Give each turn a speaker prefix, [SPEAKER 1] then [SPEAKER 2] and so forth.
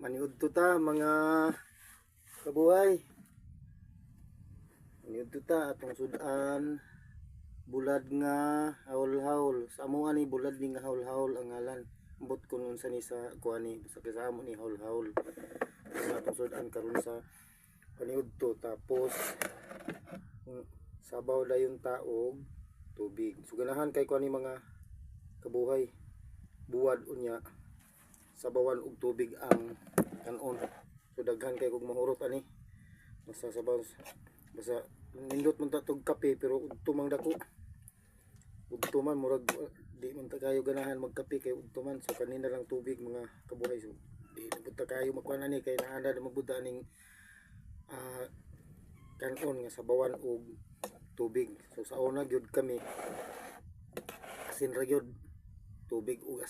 [SPEAKER 1] Maniud to ta mga kabuhay. Maniud to ta atong sudan bulad nga haul-haul. Sa amo ani bulad ni nga haul-haul ang ngalan. Ambot ko nun sa ni sa kuani sa kasama ni haul-haul. Sa atong sudan karon sa paniud to tapos kung sabaw da yung taog tubig. So ganahan kay kuani mga kabuhay. Buwad unya sabawan og tubig ang kanon. So daghan kay kog mahurot ani. Basta sabaw basta nindot man ta tog kape pero man dako. Udto man murag uh, di man ta kayo ganahan magkape kay udto man so kanina lang tubig mga kabuhay so di na pud ta kayo magkuan ani kay naanda na mabuta ning ah, kanon nga sabawan og tubig. So sa una gyud kami asin ra gyud tubig ug